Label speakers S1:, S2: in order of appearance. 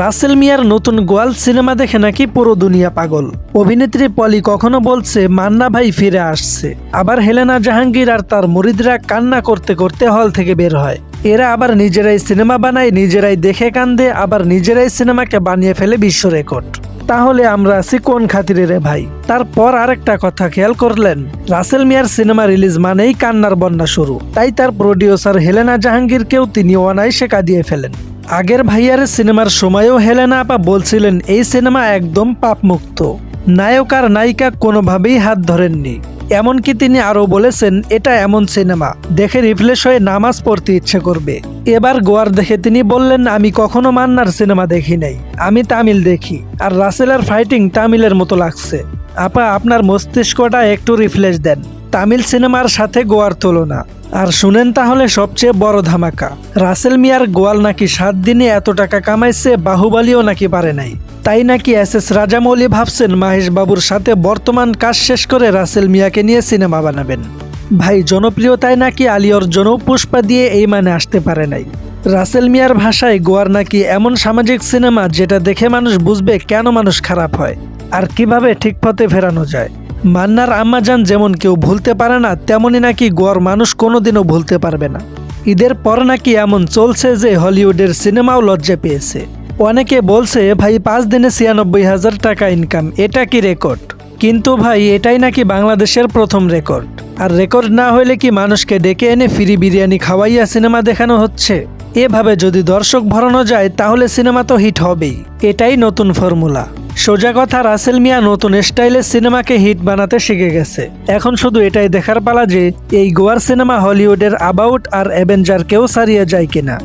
S1: রাসেল মিয়ার নতুন গোয়াল সিনেমা দেখে নাকি পুরো দুনিয়া পাগল। অভিনেত্রী পলি কখনো বলছে, মান্না ভাই ফিরে আসছে। আবার হেলেনা জাহাঙ্গীর আর তার মুরিদরা কান্না করতে করতে হল থেকে বের হয়। এরা আবার নিজেরাই সিনেমা বানায়, নিজেরাই দেখে কান্দে, আবার নিজেরাই সিনেমাকে বানিয়ে ফেলে বিশ্ব রেকর্ড। তাহলে আমরা আছি কোন খাতিরে রে ভাই? তারপর আরেকটা কথা খেয়াল করলেন, রাসেল মিয়ার সিনেমা রিলিজ মানেই কান্নার বন্যা শুরু। তাই তার প্রডিউসার হেলেনা জাহাঙ্গীরকেও তিনি অনায়াসে কাঁদিয়ে ফেলেন। আগের ভাইয়ারের সিনেমার সময়ও হেলেনা আপা বলছিলেন, এই সিনেমা একদম পাপমুক্ত। নায়ক আর নায়িকা কোনোভাবেই হাত ধরেননি। এমনকি তিনি আরও বলেছেন, এটা এমন সিনেমা, দেখে রিফ্রেশ হয়ে নামাজ পড়তে ইচ্ছে করবে। এবার গোয়ার দেখে তিনি বললেন, আমি কখনো মান্নার সিনেমা দেখি নাই, আমি তামিল দেখি, আর রাসেলার ফাইটিং তামিলের মতো লাগছে। আপা, আপনার মস্তিষ্কটা একটু রিফ্রেশ দেন। তামিল সিনেমার সাথে গোয়ার তুলনা। আর শুনেন তাহলে সবচেয়ে বড় ধামাকা। রাসেল মিয়ার গোয়াল নাকি সাত দিনে এত টাকা কামাইছে, বাহুবালিও নাকি পারে নাই। তাই নাকি এস এস রাজামৌলি ভাবছেন মাহেশ বাবুর সাথে বর্তমান কাজ শেষ করে রাসেল মিয়াকে নিয়ে সিনেমা বানাবেন। ভাই, জনপ্রিয়তায় নাকি আলী অর্জনও পুষ্পা দিয়ে এই মানে আসতে পারে নাই। রাসেল মিয়ার ভাষায় গোয়ার নাকি এমন সামাজিক সিনেমা যেটা দেখে মানুষ বুঝবে কেন মানুষ খারাপ হয়, আর কীভাবে ঠিক পথে ফেরানো যায়। মান্নার আম্মাজান যেমন কেউ ভুলতে পারে না, তেমনই নাকি গোয়ার মানুষ কোনোদিনও ভুলতে পারবে না। ঈদের পর নাকি এমন চলছে যে হলিউডের সিনেমাও লজ্জা পেয়েছে। অনেকে বলছে, ভাই, পাঁচ দিনে ছিয়ানব্বই হাজার টাকা ইনকাম এটা কি রেকর্ড কিন্তু ভাই, এটাই নাকি বাংলাদেশের প্রথম রেকর্ড আর রেকর্ড না হলে কি মানুষকে ডেকে এনে ফ্রি বিরিয়ানি খাওয়াইয়া সিনেমা দেখানো হচ্ছে? এভাবে যদি দর্শক ভরানো যায়, তাহলে সিনেমা তো হিট হবেই। এটাই নতুন ফর্মুলা সোজা কথা, রাসেল মিয়া নতুন স্টাইলে সিনেমাকে হিট বানাতে শিখে গেছে। এখন শুধু এটাই দেখার পালা যে, এই গোয়ার সিনেমা হলিউডের আবাউট আর অ্যাভেঞ্জারকেও সারিয়ে যায় কিনা।